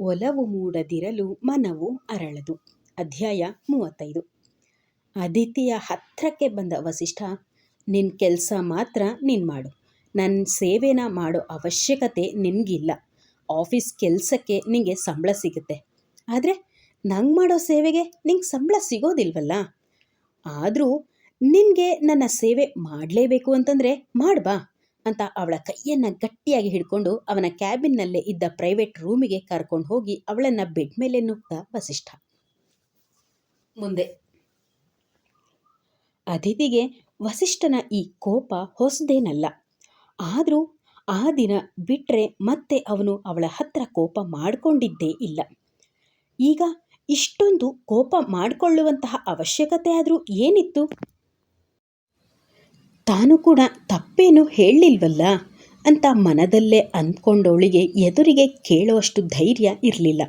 ಒಲವು ಮೂಡದಿರಲು ಮನವು ಅರಳದು. ಅಧ್ಯಾಯ ಮೂವತ್ತೈದು. ಅದಿತಿಯ ಹತ್ತಿರಕ್ಕೆ ಬಂದ ವಸಿಷ್ಠ ನಿನ್ನ ಕೆಲಸ ಮಾತ್ರ ನೀನು ಮಾಡು. ನನ್ನ ಸೇವೆನ ಮಾಡೋ ಅವಶ್ಯಕತೆ ನಿನಗಿಲ್ಲ. ಆಫೀಸ್ ಕೆಲಸಕ್ಕೆ ನಿನಗೆ ಸಂಬಳ ಸಿಗುತ್ತೆ. ಆದರೆ ನಂಗೆ ಮಾಡೋ ಸೇವೆಗೆ ನಿಂಗೆ ಸಂಬಳ ಸಿಗೋದಿಲ್ವಲ್ಲ? ಆದರೂ ನಿನಗೆ ನನ್ನ ಸೇವೆ ಮಾಡಲೇಬೇಕು ಅಂತಂದರೆ ಮಾಡ್ಬಾ. ಅಂತ ಅವಳ ಕೈಯನ್ನು ಗಟ್ಟಿಯಾಗಿ ಹಿಡ್ಕೊಂಡು ಅವನ ಕ್ಯಾಬಿನ್ನಲ್ಲೇ ಇದ್ದ ಪ್ರೈವೇಟ್ ರೂಮಿಗೆ ಕರ್ಕೊಂಡು ಹೋಗಿ ಅವಳನ್ನು ಬೆಡ್ ಮೇಲೆ ನುಗ್ಗ ವಸಿಷ್ಠ. ಮುಂದೆ. ಅತಿಥಿಗೆ ವಸಿಷ್ಠನ ಈ ಕೋಪ ಹೊಸದೇನಲ್ಲ. ಆದರೂ ಆ ದಿನ ಬಿಟ್ಟರೆ ಮತ್ತೆ ಅವನು ಅವಳ ಹತ್ರ ಕೋಪ ಮಾಡಿಕೊಂಡಿದ್ದೇ ಇಲ್ಲ. ಈಗ ಇಷ್ಟೊಂದು ಕೋಪ ಮಾಡಿಕೊಳ್ಳುವಂತಹ ಅವಶ್ಯಕತೆ ಆದರೂ ಏನಿತ್ತು? ತಾನು ಕೂಡ ತಪ್ಪೇನು ಹೇಳಲಿಲ್ವಲ್ಲ? ಅಂತ ಮನದಲ್ಲೇ ಅಂದ್ಕೊಂಡವಳಿಗೆ ಎದುರಿಗೆ ಕೇಳುವಷ್ಟು ಧೈರ್ಯ ಇರಲಿಲ್ಲ.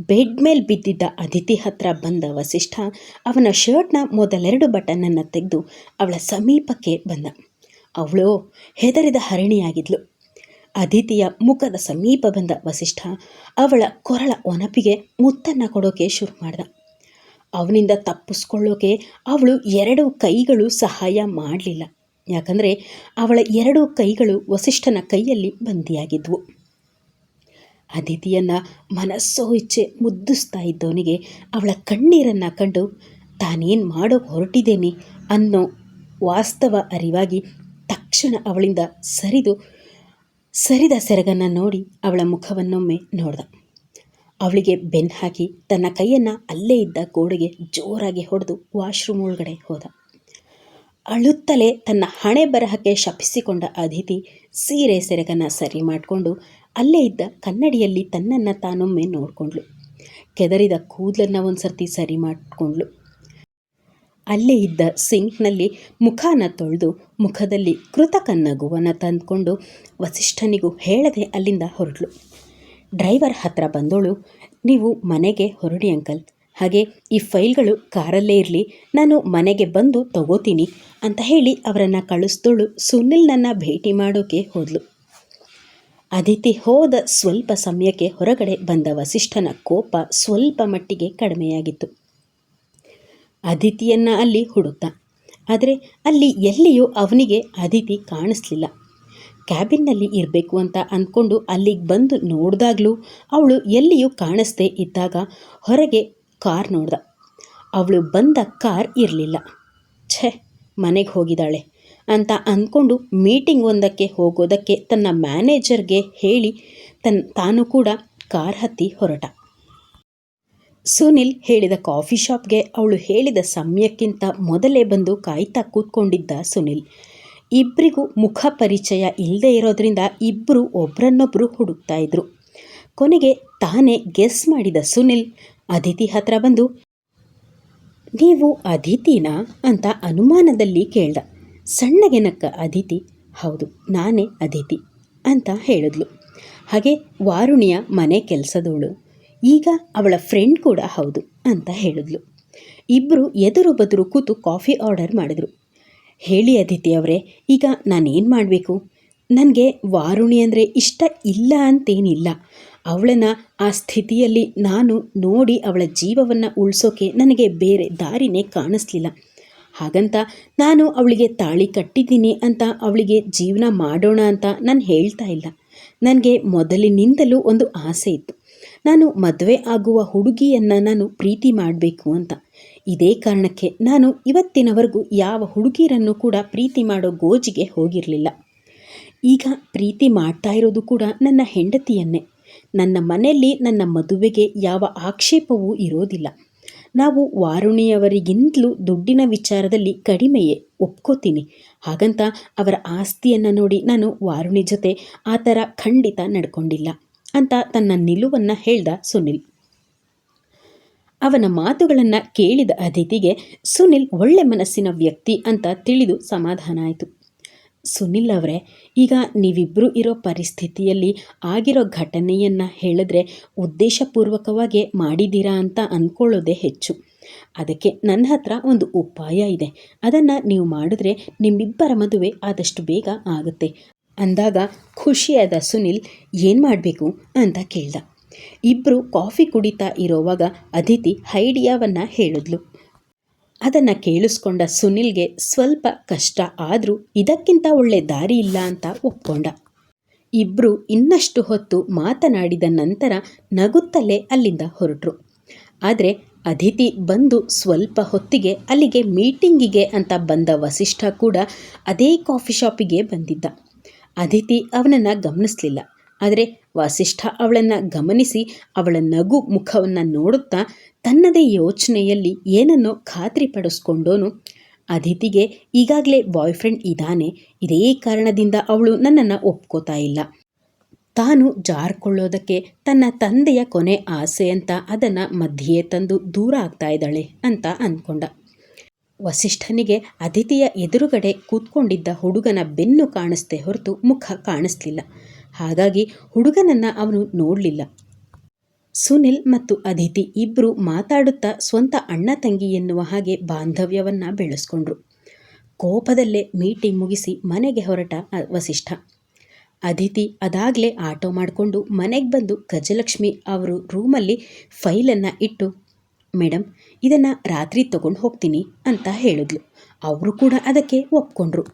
ಬೆಡ್ ಮೇಲೆ ಬಿದ್ದಿದ್ದ ಅದಿತಿ ಹತ್ರ ಬಂದ ವಸಿಷ್ಠ ಅವನ ಶರ್ಟ್ನ ಮೊದಲೆರಡು ಬಟನನ್ನು ತೆಗೆದು ಅವಳ ಸಮೀಪಕ್ಕೆ ಬಂದ. ಅವಳು, ಹೆದರಿದ ಹರಿಣಿಯಾಗಿದ್ಲು. ಅದಿತಿಯ ಮುಖದ ಸಮೀಪ ಬಂದ ವಸಿಷ್ಠ ಅವಳ ಕೊರಳ ಒನಪಿಗೆ ಮುತ್ತನ್ನು ಕೊಡೋಕೆ ಶುರು ಮಾಡ್ದ. ಅವನಿಂದ ತಪ್ಪಿಸ್ಕೊಳ್ಳೋಕೆ ಅವಳು ಎರಡು ಕೈಗಳು ಸಹಾಯ ಮಾಡಲಿಲ್ಲ. ಯಾಕಂದರೆ ಅವಳ ಎರಡು ಕೈಗಳು ವಸಿಷ್ಠನ ಕೈಯಲ್ಲಿ ಬಂದಿಯಾಗಿದ್ವು. ಅದಿತಿಯನ್ನು ಮನಸ್ಸೋ ಇಚ್ಛೆ ಮುದ್ದಿಸ್ತಾ ಇದ್ದವನಿಗೆ ಅವಳ ಕಣ್ಣೀರನ್ನು ಕಂಡು, ತಾನೇನು ಮಾಡೋ ಹೊರಟಿದ್ದೇನೆ ಅನ್ನೋ ವಾಸ್ತವ ಅರಿವಾಗಿ ತಕ್ಷಣ ಅವಳಿಂದ ಸರಿದು, ಸರಿದ ಸೆರಗನ್ನು ನೋಡಿ ಅವಳ ಮುಖವನ್ನೊಮ್ಮೆ ನೋಡ್ದ. ಅವಳಿಗೆ ಬೆನ್ನು ಹಾಕಿ ತನ್ನ ಕೈಯನ್ನು ಅಲ್ಲೇ ಇದ್ದ ಗೋಡೆಗೆ ಜೋರಾಗಿ ಹೊಡೆದು ವಾಶ್ರೂಮ್ ಒಳಗಡೆ ಹೋದ. ಅಳುತ್ತಲೇ ತನ್ನ ಹಣೆ ಬರಹಕ್ಕೆ ಶಪಿಸಿಕೊಂಡ ಅದಿತಿ ಸೀರೆ ಸೆರಗನ್ನು ಸರಿ ಮಾಡಿಕೊಂಡು ಅಲ್ಲೇ ಇದ್ದ ಕನ್ನಡಿಯಲ್ಲಿ ತನ್ನನ್ನು ತಾನೊಮ್ಮೆ ನೋಡಿಕೊಂಡ್ಳು. ಕೆದರಿದ ಕೂದಲನ್ನು ಒಂದು ಸರ್ತಿ ಸರಿ ಮಾಡಿಕೊಂಡ್ಳು. ಅಲ್ಲೇ ಇದ್ದ ಸಿಂಕ್ನಲ್ಲಿ ಮುಖಾನ ತೊಳೆದು ಮುಖದಲ್ಲಿ ಕೃತಕ ನಗುವನ್ನು ತಂದುಕೊಂಡು ವಸಿಷ್ಠನಿಗೂ ಹೇಳದೆ ಅಲ್ಲಿಂದ ಹೊರಡ್ಲು ಡ್ರೈವರ್ ಹತ್ರ ಬಂದೋಳು, ನೀವು ಮನೆಗೆ ಹೊರಡಿ ಅಂಕಲ್. ಹಾಗೆ ಈ ಫೈಲ್ಗಳು ಕಾರಲ್ಲೇ ಇರಲಿ. ನಾನು ಮನೆಗೆ ಬಂದು ತಗೋತೀನಿ ಅಂತ ಹೇಳಿ ಅವರನ್ನು ಕಳಿಸ್ದೋಳು. ಸುನಿಲ್ನನ್ನು ಭೇಟಿ ಮಾಡೋಕೆ ಹೋದ್ಲು. ಅದಿತಿ ಹೋದ ಸ್ವಲ್ಪ ಸಮಯಕ್ಕೆ ಹೊರಗಡೆ ಬಂದ ವಸಿಷ್ಠನ ಕೋಪ ಸ್ವಲ್ಪ ಮಟ್ಟಿಗೆ ಕಡಿಮೆಯಾಗಿತ್ತು. ಅದಿತಿಯನ್ನು ಅಲ್ಲಿ ಹುಡುಕ್ತ ಆದರೆ ಅಲ್ಲಿ ಎಲ್ಲಿಯೂ ಅವನಿಗೆ ಅದಿತಿ ಕಾಣಿಸ್ಲಿಲ್ಲ. ಕ್ಯಾಬಿನ್ನಲ್ಲಿ ಇರಬೇಕು ಅಂತ ಅಂದ್ಕೊಂಡು ಅಲ್ಲಿಗೆ ಬಂದು ನೋಡಿದಾಗಲೂ ಅವಳು ಎಲ್ಲಿಯೂ ಕಾಣಿಸ್ದೇ ಇದ್ದಾಗ ಹೊರಗೆ ಕಾರ್ ನೋಡ್ದ. ಅವಳು ಬಂದ ಕಾರ್ ಇರಲಿಲ್ಲ. ಛೆ, ಮನೆಗೆ ಹೋಗಿದ್ದಾಳೆ ಅಂತ ಅಂದ್ಕೊಂಡು ಮೀಟಿಂಗ್ ಒಂದಕ್ಕೆ ಹೋಗೋದಕ್ಕೆ ತನ್ನ ಮ್ಯಾನೇಜರ್ಗೆ ಹೇಳಿ ತನ್ನ ತಾನು ಕೂಡ ಕಾರ್ ಹತ್ತಿ ಹೊರಟ. ಸುನಿಲ್ ಹೇಳಿದ ಕಾಫಿ ಶಾಪ್ಗೆ ಅವಳು ಹೇಳಿದ ಸಮಯಕ್ಕಿಂತ ಮೊದಲೇ ಬಂದು ಕಾಯ್ತಾ ಕೂತ್ಕೊಂಡಿದ್ದ ಸುನಿಲ್. ಇಬ್ಬರಿಗೂ ಮುಖ ಪರಿಚಯ ಇಲ್ಲದೆ ಇರೋದ್ರಿಂದ ಇಬ್ಬರು ಒಬ್ಬರನ್ನೊಬ್ಬರು ಹುಡುಕ್ತಾ ಇದ್ರು. ಕೊನೆಗೆ ತಾನೇ ಗೆಸ್ ಮಾಡಿದ ಸುನಿಲ್, ಅದಿತಿ ಹತ್ರ ಬಂದು, ನೀವು ಅದಿತಿನಾ? ಅಂತ ಅನುಮಾನದಲ್ಲಿ ಕೇಳ್ದ. ಸಣ್ಣಗೆ ನಕ್ಕ ಅದಿತಿ, ಹೌದು, ನಾನೇ ಅದಿತಿ ಅಂತ ಹೇಳಿದ್ಲು. ಹಾಗೆ ವಾರುಣಿಯ ಮನೆ ಕೆಲಸದವಳು ಈಗ ಅವಳ ಫ್ರೆಂಡ್ ಕೂಡ ಹೌದು ಅಂತ ಹೇಳಿದ್ಲು. ಇಬ್ಬರು ಎದುರು ಬದುರು ಕೂತು ಕಾಫಿ ಆರ್ಡರ್ ಮಾಡಿದ್ರು. ಹೇಳಿ ಅದಿತಿ ಅವರೇ, ಈಗ ನಾನೇನು ಮಾಡಬೇಕು? ನನಗೆ ವಾರುಣಿ ಅಂದರೆ ಇಷ್ಟ ಇಲ್ಲ ಅಂತೇನಿಲ್ಲ. ಅವಳನ್ನು ಆ ಸ್ಥಿತಿಯಲ್ಲಿ ನಾನು ನೋಡಿ ಅವಳ ಜೀವವನ್ನು ಉಳಿಸೋಕೆ ನನಗೆ ಬೇರೆ ದಾರಿನೇ ಕಾಣಿಸ್ಲಿಲ್ಲ. ಹಾಗಂತ ನಾನು ಅವಳಿಗೆ ತಾಳಿ ಕಟ್ಟಿದ್ದೀನಿ ಅಂತ ಅವಳಿಗೆ ಜೀವನ ಮಾಡೋಣ ಅಂತ ನಾನು ಹೇಳ್ತಾ ಇಲ್ಲ. ನನಗೆ ಮೊದಲಿನಿಂದಲೂ ಒಂದು ಆಸೆ ಇತ್ತು. ನಾನು ಮದುವೆ ಆಗುವ ಹುಡುಗಿಯನ್ನು ನಾನು ಪ್ರೀತಿ ಮಾಡಬೇಕು ಅಂತ. ಇದೇ ಕಾರಣಕ್ಕೆ ನಾನು ಇವತ್ತಿನವರೆಗೂ ಯಾವ ಹುಡುಗಿರನ್ನು ಕೂಡ ಪ್ರೀತಿ ಮಾಡೋ ಗೋಜಿಗೆ ಹೋಗಿರಲಿಲ್ಲ. ಈಗ ಪ್ರೀತಿ ಮಾಡ್ತಾ ಇರೋದು ಕೂಡ ನನ್ನ ಹೆಂಡತಿಯನ್ನೇ. ನನ್ನ ಮನೆಯಲ್ಲಿ ನನ್ನ ಮದುವೆಗೆ ಯಾವ ಆಕ್ಷೇಪವೂ ಇರೋದಿಲ್ಲ. ನಾವು ವಾರುಣಿಯವರಿಗಿಂತಲೂ ದುಡ್ಡಿನ ವಿಚಾರದಲ್ಲಿ ಕಡಿಮೆಯೇ ಒಪ್ಕೋತೀನಿ. ಹಾಗಂತ ಅವರ ಆಸ್ತಿಯನ್ನು ನೋಡಿ ನಾನು ವಾರುಣಿ ಜೊತೆ ಆ ಥರ ಖಂಡಿತ ನಡ್ಕೊಂಡಿಲ್ಲ ಅಂತ ತನ್ನ ನಿಲುವನ್ನು ಹೇಳ್ದ ಸುನಿಲ್. ಅವನ ಮಾತುಗಳನ್ನು ಕೇಳಿದ ಅದಿತಿಗೆ ಸುನಿಲ್ ಒಳ್ಳೆ ಮನಸ್ಸಿನ ವ್ಯಕ್ತಿ ಅಂತ ತಿಳಿದು ಸಮಾಧಾನ ಆಯಿತು. ಸುನಿಲ್ ಅವರೇ, ಈಗ ನೀವಿಬ್ಬರು ಇರೋ ಪರಿಸ್ಥಿತಿಯಲ್ಲಿ ಆಗಿರೋ ಘಟನೆಯನ್ನು ಹೇಳಿದ್ರೆ ಉದ್ದೇಶಪೂರ್ವಕವಾಗಿ ಮಾಡಿದ್ದೀರಾ ಅಂತ ಅಂದ್ಕೊಳ್ಳೋದೇ ಹೆಚ್ಚು. ಅದಕ್ಕೆ ನನ್ನ ಹತ್ರ ಒಂದು ಉಪಾಯ ಇದೆ. ಅದನ್ನು ನೀವು ಮಾಡಿದ್ರೆ ನಿಮ್ಮಿಬ್ಬರ ಮದುವೆ ಆದಷ್ಟು ಬೇಗ ಆಗುತ್ತೆ. ಅಂದಾಗ ಖುಷಿಯಾದ ಸುನಿಲ್ ಏನು ಮಾಡಬೇಕು ಅಂತ ಕೇಳ್ದ. ಇಬ್ಬರು ಕಾಫಿ ಕುಡಿತಾ ಇರೋವಾಗ ಅದಿತಿ ಹೈಡಿಯಾವನ್ನು ಹೇಳಿದ್ಲು. ಅದನ್ನು ಕೇಳಿಸ್ಕೊಂಡ ಸುನಿಲ್ಗೆ ಸ್ವಲ್ಪ ಕಷ್ಟ ಆದರೂ ಇದಕ್ಕಿಂತ ಒಳ್ಳೆ ದಾರಿ ಇಲ್ಲ ಅಂತ ಒಪ್ಕೊಂಡ. ಇಬ್ಬರು ಇನ್ನಷ್ಟು ಹೊತ್ತು ಮಾತನಾಡಿದ ನಂತರ ನಗುತ್ತಲೇ ಅಲ್ಲಿಂದ ಹೊರಟರು. ಆದರೆ ಅದಿತಿ ಬಂದು ಸ್ವಲ್ಪ ಹೊತ್ತಿಗೆ ಅಲ್ಲಿಗೆ ಮೀಟಿಂಗಿಗೆ ಅಂತ ಬಂದ ವಸಿಷ್ಠ ಕೂಡ ಅದೇ ಕಾಫಿ ಶಾಪಿಗೆ ಬಂದಿದ್ದ. ಅದಿತಿ ಅವನನ್ನು ಗಮನಿಸಲಿಲ್ಲ. ಆದರೆ ವಸಿಷ್ಠ ಅವಳನ್ನು ಗಮನಿಸಿ ಅವಳ ನಗು ಮುಖವನ್ನು ನೋಡುತ್ತಾ ತನ್ನದೇ ಯೋಚನೆಯಲ್ಲಿ ಏನನ್ನೋ ಖಾತ್ರಿಪಡಿಸ್ಕೊಂಡೋನು. ಅದಿತಿಗೆ ಈಗಾಗಲೇ ಬಾಯ್ ಫ್ರೆಂಡ್ ಇದ್ದಾನೆ. ಇದೇ ಕಾರಣದಿಂದ ಅವಳು ನನ್ನನ್ನು ಒಪ್ಕೋತಾ ಇಲ್ಲ. ತಾನು ಜಾರ್ಕೊಳ್ಳೋದಕ್ಕೆ ತನ್ನ ತಂದೆಯ ಕೊನೆ ಆಸೆ ಅಂತ ಅದನ್ನು ಮಧ್ಯೆ ತಂದು ದೂರ ಆಗ್ತಾ ಇದ್ದಾಳೆ ಅಂತ ಅಂದ್ಕೊಂಡ. ವಸಿಷ್ಠನಿಗೆ ಅದಿತಿಯ ಎದುರುಗಡೆ ಕೂತ್ಕೊಂಡಿದ್ದ ಹುಡುಗನ ಬೆನ್ನು ಕಾಣಿಸ್ತೇ ಹೊರತು ಮುಖ ಕಾಣಿಸ್ಲಿಲ್ಲ. ಹಾಗಾಗಿ ಹುಡುಗನನ್ನು ಅವನು ನೋಡಲಿಲ್ಲ. ಸುನಿಲ್ ಮತ್ತು ಅದಿತಿ ಇಬ್ಬರು ಮಾತಾಡುತ್ತಾ ಸ್ವಂತ ಅಣ್ಣ ತಂಗಿ ಎನ್ನುವ ಹಾಗೆ ಬಾಂಧವ್ಯವನ್ನು ಬೆಳೆಸ್ಕೊಂಡ್ರು. ಕೋಪದಲ್ಲೇ ಮೀಟಿಂಗ್ ಮುಗಿಸಿ ಮನೆಗೆ ಹೊರಟ ವಸಿಷ್ಠ. ಅದಿತಿ ಅದಾಗಲೇ ಆಟೋ ಮಾಡಿಕೊಂಡು ಮನೆಗೆ ಬಂದು ಗಜಲಕ್ಷ್ಮಿ ಅವರು ರೂಮಲ್ಲಿ ಫೈಲನ್ನು ಇಟ್ಟು ಮೇಡಮ್ ಇದನ್ನು ರಾತ್ರಿ ತಗೊಂಡು ಹೋಗ್ತೀನಿ ಅಂತ ಹೇಳಿದ್ಲು. ಅವರು ಕೂಡ ಅದಕ್ಕೆ ಒಪ್ಕೊಂಡ್ರು.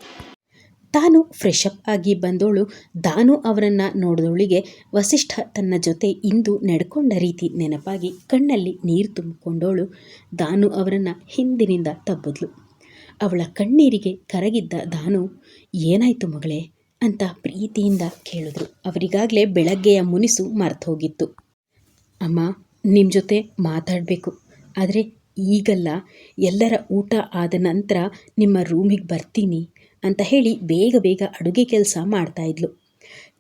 ತಾನು ಫ್ರೆಶ್ ಅಪ್ ಆಗಿ ಬಂದೋಳು. ದಾನು ಅವರನ್ನು ನೋಡಿದೋಳಿಗೆ ವಸಿಷ್ಠ ತನ್ನ ಜೊತೆ ಇಂದು ನಡ್ಕೊಂಡ ರೀತಿ ನೆನಪಾಗಿ ಕಣ್ಣಲ್ಲಿ ನೀರು ತುಂಬಿಕೊಂಡೋಳು. ದಾನು ಅವರನ್ನು ಹಿಂದಿನಿಂದ ತಬ್ಬಿದ್ಲು. ಅವಳ ಕಣ್ಣೀರಿಗೆ ಕರಗಿದ್ದ ದಾನು, ಏನಾಯಿತು ಮಗಳೇ? ಅಂತ ಪ್ರೀತಿಯಿಂದ ಕೇಳಿದ್ರು. ಅವರಿಗಾಗಲೇ ಬೆಳಗ್ಗೆಯ ಮುನಿಸು ಮರೆತು ಮರ್ತೋಗಿತ್ತು ಅಮ್ಮ ನಿಮ್ಮ ಜೊತೆ ಮಾತಾಡಬೇಕು. ಆದರೆ ಈಗಲ್ಲ. ಎಲ್ಲರ ಊಟ ಆದ ನಂತರ ನಿಮ್ಮ ರೂಮಿಗೆ ಬರ್ತೀನಿ. ಅಂತ ಹೇಳಿ ಬೇಗ ಬೇಗ ಅಡುಗೆ ಕೆಲಸ ಮಾಡ್ತಾಯಿದ್ಲು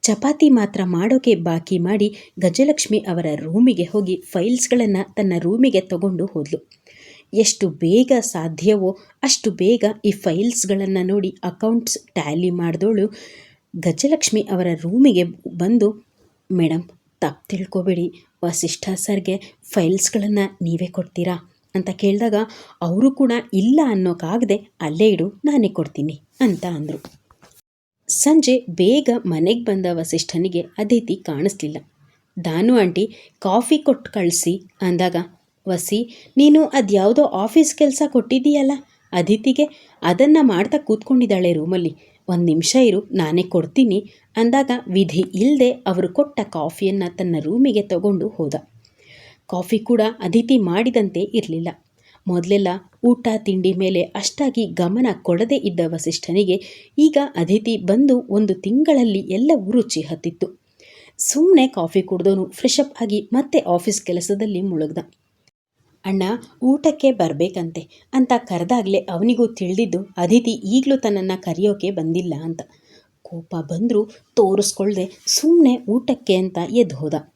ಚಪಾತಿ ಮಾತ್ರ ಮಾಡೋಕೆ ಬಾಕಿ ಮಾಡಿ ಗಜಲಕ್ಷ್ಮಿ ಅವರ ರೂಮಿಗೆ ಹೋಗಿ ಫೈಲ್ಸ್ಗಳನ್ನು ತನ್ನ ರೂಮಿಗೆ ತಗೊಂಡು ಹೋದ್ಲು. ಎಷ್ಟು ಬೇಗ ಸಾಧ್ಯವೋ ಅಷ್ಟು ಬೇಗ ಈ ಫೈಲ್ಸ್ಗಳನ್ನು ನೋಡಿ ಅಕೌಂಟ್ಸ್ ಟ್ಯಾಲಿ ಮಾಡಿದೋಳು ಗಜಲಕ್ಷ್ಮಿ ಅವರ ರೂಮಿಗೆ ಬಂದು ಮೇಡಮ್ ತಪ್ಪು ತಿಳ್ಕೊಬೇಡಿ. ವಸಿಷ್ಠ ಸರ್ಗೆ ಫೈಲ್ಸ್ಗಳನ್ನು ನೀವೇ ಕೊಡ್ತೀರಾ? ಅಂತ ಕೇಳಿದಾಗ, ಅವರು ಕೂಡ ಇಲ್ಲ ಅನ್ನೋಕ್ಕಾಗದೆ ಅಲ್ಲೇ ಇಡು, ನಾನೇ ಕೊಡ್ತೀನಿ. ಅಂತ ಅಂದರು. ಸಂಜೆ ಬೇಗ ಮನೆಗೆ ಬಂದ ವಸಿಷ್ಠನಿಗೆ ಅದಿತಿ ಕಾಣಿಸ್ಲಿಲ್ಲ. ದಾನು ಆಂಟಿ, ಕಾಫಿ ಕೊಟ್ಟು ಕಳಿಸಿ ಅಂದಾಗ, ವಸಿ, ನೀನು ಅದ್ಯಾವುದೋ ಆಫೀಸ್ ಕೆಲಸ ಕೊಟ್ಟಿದ್ದೀಯಲ್ಲ? ಅದಿತಿಗೆ ಅದನ್ನು ಮಾಡ್ತಾ ಕೂತ್ಕೊಂಡಿದ್ದಾಳೆ ರೂಮಲ್ಲಿ. ಒಂದು ನಿಮಿಷ ಇರು, ನಾನೇ ಕೊಡ್ತೀನಿ ಅಂದಾಗ ವಿಧಿ ಇಲ್ಲದೆ ಅವರು ಕೊಟ್ಟ ಕಾಫಿಯನ್ನು ತನ್ನ ರೂಮಿಗೆ ತಗೊಂಡು ಹೋದ. ಕಾಫಿ ಕೂಡ ಅದಿತಿ ಮಾಡಿದಂತೆ ಇರಲಿಲ್ಲ. ಮೊದಲೆಲ್ಲ ಊಟ, ತಿಂಡಿ ಮೇಲೆ ಅಷ್ಟಾಗಿ ಗಮನ ಕೊಡದೇ ಇದ್ದ ವಸಿಷ್ಠನಿಗೆ ಈಗ ಅತಿಥಿ ಬಂದು ಒಂದು ತಿಂಗಳಲ್ಲಿ ಎಲ್ಲವೂ ರುಚಿ ಹತ್ತಿತ್ತು. ಸುಮ್ಮನೆ ಕಾಫಿ ಕುಡ್ದೋನು ಫ್ರೆಶ್ ಅಪ್ ಆಗಿ ಮತ್ತೆ ಆಫೀಸ್ ಕೆಲಸದಲ್ಲಿ ಮುಳುಗ್ದ. ಅಣ್ಣ, ಊಟಕ್ಕೆ ಬರಬೇಕಂತೆ ಅಂತ ಕರೆದಾಗಲೇ ಅವನಿಗೂ ತಿಳಿದಿದ್ದು ಅದಿತಿ ಈಗಲೂ ತನ್ನನ್ನು ಕರೆಯೋಕೆ ಬಂದಿಲ್ಲ ಅಂತ. ಕೋಪ ಬಂದರೂ ತೋರಿಸ್ಕೊಳ್ಳದೆ ಸುಮ್ಮನೆ ಊಟಕ್ಕೆ ಅಂತ ಎದ್ದು ಹೋದ.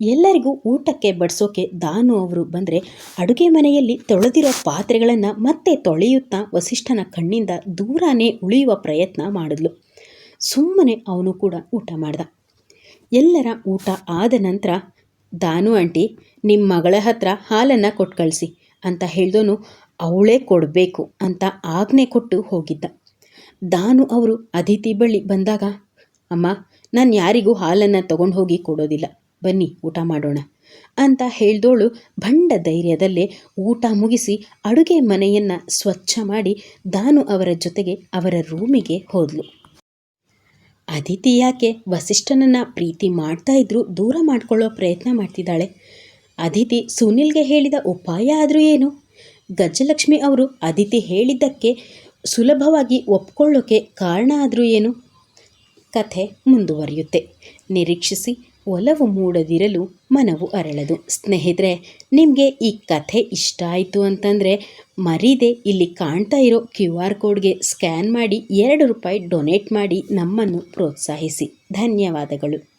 ಎಲ್ಲರಿಗೂ ಊಟಕ್ಕೆ ಬಡಿಸೋಕೆ ದಾನು ಅವರು ಬಂದರೆ ಅಡುಗೆ ಮನೆಯಲ್ಲಿ ತೊಳೆದಿರೋ ಪಾತ್ರೆಗಳನ್ನು ಮತ್ತೆ ತೊಳೆಯುತ್ತಾ ವಸಿಷ್ಠನ ಕಣ್ಣಿಂದ ದೂರನೇ ಉಳಿಯುವ ಪ್ರಯತ್ನ ಮಾಡಿದ್ಲು. ಸುಮ್ಮನೆ ಅವನು ಕೂಡ ಊಟ ಮಾಡ್ದ. ಎಲ್ಲರ ಊಟ ಆದ ನಂತರ, ದಾನು ಆಂಟಿ ನಿಮ್ಮ ಮಗಳ ಹತ್ರ ಹಾಲನ್ನು ಕೊಟ್ಟು ಕಳಿಸಿ ಅಂತ ಹೇಳಿದೋನು, ಅವಳೇ ಕೊಡಬೇಕು ಅಂತ ಆಜ್ಞೆ ಕೊಟ್ಟು ಹೋಗಿದ್ದ. ದಾನು ಅವರು ಅದಿತಿ ಬಳಿ ಬಂದಾಗ, ಅಮ್ಮ, ನಾನು ಯಾರಿಗೂ ಹಾಲನ್ನು ತಗೊಂಡು ಹೋಗಿ ಕೊಡೋದಿಲ್ಲ. ಬನ್ನಿ, ಊಟ ಮಾಡೋಣ ಅಂತ ಹೇಳ್ದೋಳು. ಭಂಡ ಧೈರ್ಯದಲ್ಲೇ ಊಟ ಮುಗಿಸಿ ಅಡುಗೆ ಮನೆಯನ್ನು ಸ್ವಚ್ಛ ಮಾಡಿ ದಾನು ಅವರ ಜೊತೆಗೆ ಅವರ ರೂಮಿಗೆ ಹೋದ್ಲು. ಅದಿತಿ ಯಾಕೆ ವಸಿಷ್ಠನನ್ನು ಪ್ರೀತಿ ಮಾಡ್ತಾ ಇದ್ರೂ ದೂರ ಮಾಡ್ಕೊಳ್ಳೋ ಪ್ರಯತ್ನ ಮಾಡ್ತಿದ್ದಾಳೆ. ಅದಿತಿ ಸುನಿಲ್ಗೆ ಹೇಳಿದ ಉಪಾಯ ಆದರೂ ಏನು? ಗಜಲಕ್ಷ್ಮಿ ಅವರು ಅದಿತಿ ಹೇಳಿದ್ದಕ್ಕೆ ಸುಲಭವಾಗಿ ಒಪ್ಕೊಳ್ಳೋಕೆ ಕಾರಣ ಆದರೂ ಏನು? ಕಥೆ ಮುಂದುವರಿಯುತ್ತೆ. ನಿರೀಕ್ಷಿಸಿ ಒಲವು ಮೂಡದಿರಲು ಮನವು ಅರಳದು. ಸ್ನೇಹಿತರೆ, ನಿಮಗೆ ಈ ಕಥೆ ಇಷ್ಟ ಆಯಿತು ಅಂತಂದರೆ, ಮರೀದೆ ಇಲ್ಲಿ ಕಾಣ್ತಾ ಇರೋ ಕ್ಯೂ ಆರ್ ಕೋಡ್ಗೆ ಸ್ಕ್ಯಾನ್ ಮಾಡಿ ಎರಡು ರೂಪಾಯಿ ಡೊನೇಟ್ ಮಾಡಿ ನಮ್ಮನ್ನು ಪ್ರೋತ್ಸಾಹಿಸಿ. ಧನ್ಯವಾದಗಳು.